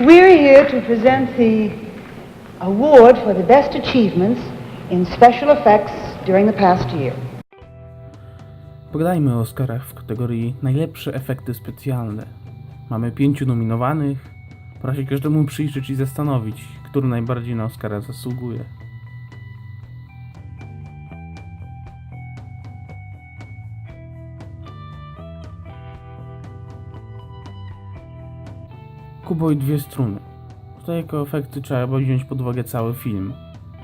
We're here to present the award for the best achievements in special effects during the past year. Pogadajmy o Oscarach w kategorii najlepsze efekty specjalne. Mamy pięciu nominowanych. Pora się każdemu przyjrzeć i zastanowić, który najbardziej na Oscara zasługuje. Kubo i dwie struny. Tutaj jako efekty trzeba wziąć pod uwagę cały film.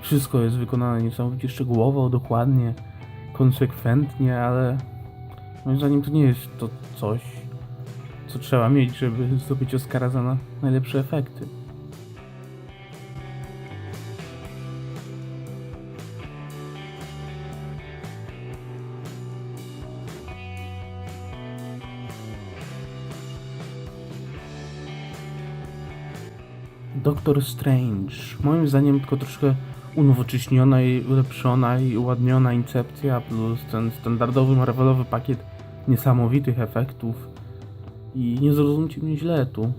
Wszystko jest wykonane niesamowicie szczegółowo, dokładnie, konsekwentnie, ale moim zdaniem to nie jest to coś, co trzeba mieć, żeby zdobyć Oscara za na najlepsze efekty. Doctor Strange. Moim zdaniem tylko troszkę unowocześniona i ulepszona i uładniona incepcja plus ten standardowy Marvelowy pakiet niesamowitych efektów. I nie zrozumcie mnie źle tu.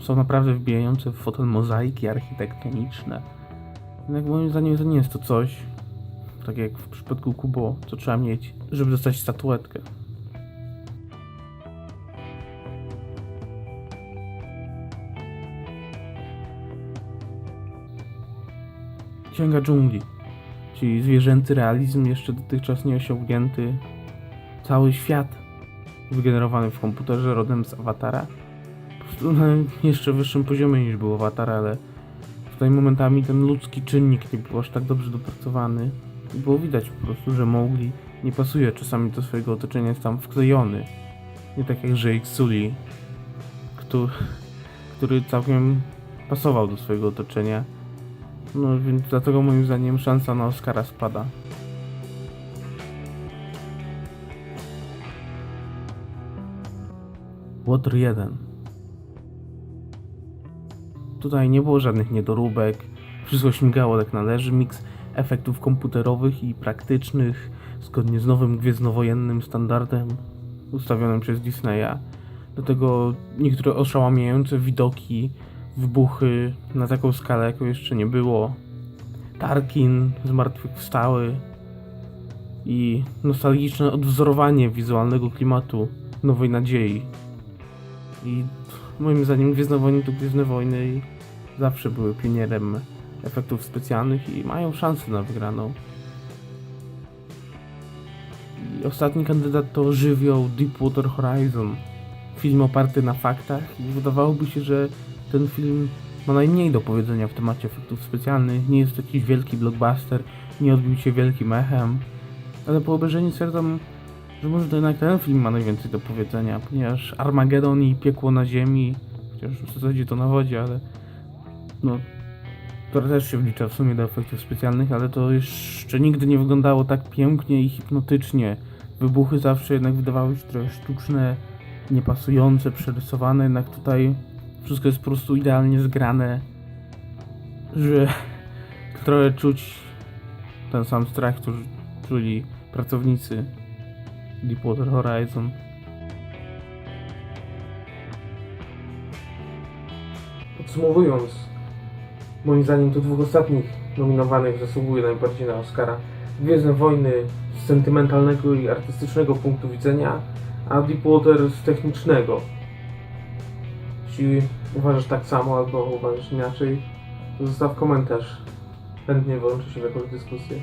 Są naprawdę wbijające w fotel mozaiki architektoniczne. Jednak moim zdaniem to nie jest to coś, tak jak w przypadku Kubo, co trzeba mieć, żeby dostać statuetkę. Księga dżungli, czyli zwierzęcy realizm jeszcze dotychczas nieosiągnięty. Cały świat wygenerowany w komputerze rodem z awatara. Po prostu na jeszcze wyższym poziomie niż był awatar, ale tutaj momentami ten ludzki czynnik nie był aż tak dobrze dopracowany. I było widać po prostu, że Mowgli nie pasuje czasami do swojego otoczenia, jest tam wklejony. Nie tak jak Jake Sully, który, który całkiem pasował do swojego otoczenia. No więc dlatego moim zdaniem szansa na Oscara spada. Water 1 Tutaj nie było żadnych niedoróbek, wszystko śmigało jak należy, miks efektów komputerowych i praktycznych, zgodnie z nowym gwiezdnowojennym standardem ustawionym przez Disneya. Do tego niektóre oszałamiające widoki, wybuchy na taką skalę, jaką jeszcze nie było. Tarkin zmartwychwstały i nostalgiczne odwzorowanie wizualnego klimatu Nowej Nadziei. I moim zdaniem Gwiezdne Wojny to Gwiezdne Wojny i zawsze były pionierem efektów specjalnych i mają szansę na wygraną. I ostatni kandydat to żywioł Deepwater Horizon. Film oparty na faktach i wydawałoby się, że ten film ma najmniej do powiedzenia w temacie efektów specjalnych. Nie jest to jakiś wielki blockbuster, nie odbił się wielkim echem. Ale po obejrzeniu stwierdzam, że może to jednak ten film ma najwięcej do powiedzenia, ponieważ Armagedon i Piekło na Ziemi, chociaż w zasadzie to na wodzie, ale no to też się wlicza w sumie do efektów specjalnych, ale to jeszcze nigdy nie wyglądało tak pięknie i hipnotycznie. Wybuchy zawsze jednak wydawały się trochę sztuczne, niepasujące, przerysowane, jednak tutaj wszystko jest po prostu idealnie zgrane, że trochę czuć ten sam strach, który czuli pracownicy Deepwater Horizon. Podsumowując, moim zdaniem to dwóch ostatnich nominowanych zasługuje najbardziej na Oscara. Gwiezdne Wojny z sentymentalnego i artystycznego punktu widzenia, a Deepwater z technicznego. Jeśli uważasz tak samo albo uważasz inaczej, zostaw komentarz. Chętnie włączę się w jakąś dyskusję.